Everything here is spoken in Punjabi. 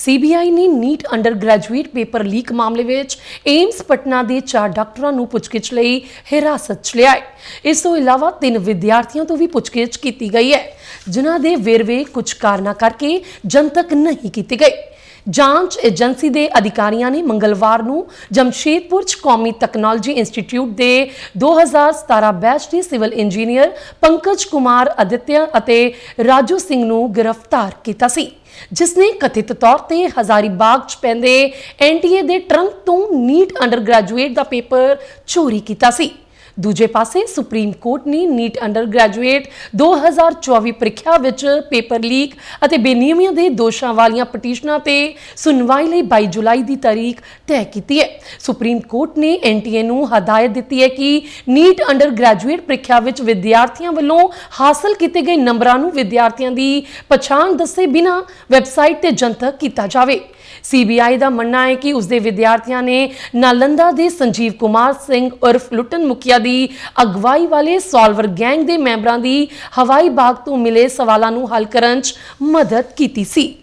ਸੀਬੀਆਈ ਨੇ NEET under graduate paper leak ਮਾਮਲੇ ਵਿੱਚ ਏਮਸ ਪਟਨਾ ਦੇ ਚਾਰ ਡਾਕਟਰਾਂ ਨੂੰ ਪੁੱਛਗਿੱਛ ਲਈ ਹਿਰਾਸਤ 'ਚ ਲਿਆ ਹੈ ਇਸ ਤੋਂ ਇਲਾਵਾ ਤਿੰਨ ਵਿਦਿਆਰਥੀਆਂ ਤੋਂ ਵੀ ਪੁੱਛਗਿੱਛ ਕੀਤੀ ਗਈ ਹੈ, ਜਿਨ੍ਹਾਂ ਦੇ ਵੇਰਵੇ ਕੁਝ ਕਾਰਨਾਂ ਕਰਕੇ ਜਨਤਕ ਨਹੀਂ ਕੀਤੇ ਗਏ। ਜਾਂਚ ਏਜੰਸੀ ਦੇ ਅਧਿਕਾਰੀਆਂ ਨੇ ਮੰਗਲਵਾਰ ਨੂੰ ਜਮਸ਼ੇਦਪੁਰ ਚ ਕੌਮੀ ਟੈਕਨੋਲੋਜੀ ਇੰਸਟੀਚਿਊਟ ਦੇ 2017 ਬੈਚ ਦੇ ਸਿਵਲ ਇੰਜੀਨੀਅਰ ਪੰਕਜ ਕੁਮਾਰ ਅਦਿੱਤਿਆ ਅਤੇ ਰਾਜੂ ਸਿੰਘ ਨੂੰ ਗ੍ਰਿਫਤਾਰ ਕੀਤਾ ਸੀ, ਜਿਸ ਨੇ ਕਥਿਤ ਤੌਰ ਤੇ ਹਜ਼ਾਰੀਬਾਗ ਚ ਪੈਂਦੇ ਐਨਟੀਏ ਦੇ ਟਰੰਕ ਤੋਂ ਨੀਟ ਅੰਡਰ ਗ੍ਰੈਜੂਏਟ ਦਾ ਪੇਪਰ ਚੋਰੀ ਕੀਤਾ ਸੀ। ਦੂਜੇ ਪਾਸੇ ਸੁਪਰੀਮ ਕੋਰਟ ਨੇ ਨੀਟ ਅੰਡਰ ਗ੍ਰੈਜੂਏਟ 2024 ਪ੍ਰੀਖਿਆ ਵਿੱਚ ਪੇਪਰ ਲੀਕ ਅਤੇ ਬੇਨਿਯਮੀਆਂ ਦੇ ਦੋਸ਼ਾਂ ਵਾਲੀਆਂ ਪਟੀਸ਼ਨਾਂ ਤੇ ਸੁਣਵਾਈ ਲਈ 22 ਜੁਲਾਈ ਦੀ ਤਾਰੀਖ ਤੈਅ ਕੀਤੀ ਹੈ। ਸੁਪਰੀਮ ਕੋਰਟ ਨੇ ਐਨਟੀਏ ਨੂੰ ਹਦਾਇਤ ਦਿੱਤੀ ਹੈ ਕਿ ਨੀਟ ਅੰਡਰ ਗ੍ਰੈਜੂਏਟ ਪ੍ਰੀਖਿਆ ਵਿੱਚ ਵਿਦਿਆਰਥੀਆਂ ਵੱਲੋਂ ਹਾਸਲ ਕੀਤੇ ਗਏ ਨੰਬਰਾਂ ਨੂੰ ਵਿਦਿਆਰਥੀਆਂ ਦੀ ਪਛਾਣ ਦੱਸੇ ਬਿਨਾਂ ਵੈਬਸਾਈਟ ਤੇ ਜਨਤਕ ਕੀਤਾ ਜਾਵੇ। ਸੀਬੀਆਈ ਦਾ ਮੰਨਣਾ ਹੈ ਕਿ ਉਸਦੇ ਵਿਦਿਆਰਥੀਆਂ ਨੇ ਨਾਲੰਦਾ ਦੇ ਸੰਜੀਵ ਕੁਮਾਰ ਸਿੰਘ ਉਰਫ ਲੁੱਟਨ ਮੁਖੀਆ ਦੀ ਦੀ ਅਗਵਾਈ ਵਾਲੇ ਸੋਲਵਰ ਗੈਂਗ ਦੇ ਮੈਂਬਰਾਂ ਦੀ ਹਵਾਈ ਬਾਗ ਤੋਂ ਮਿਲੇ ਸਵਾਲਾਂ ਨੂੰ ਹੱਲ ਕਰਨ 'ਚ ਮਦਦ ਕੀਤੀ ਸੀ।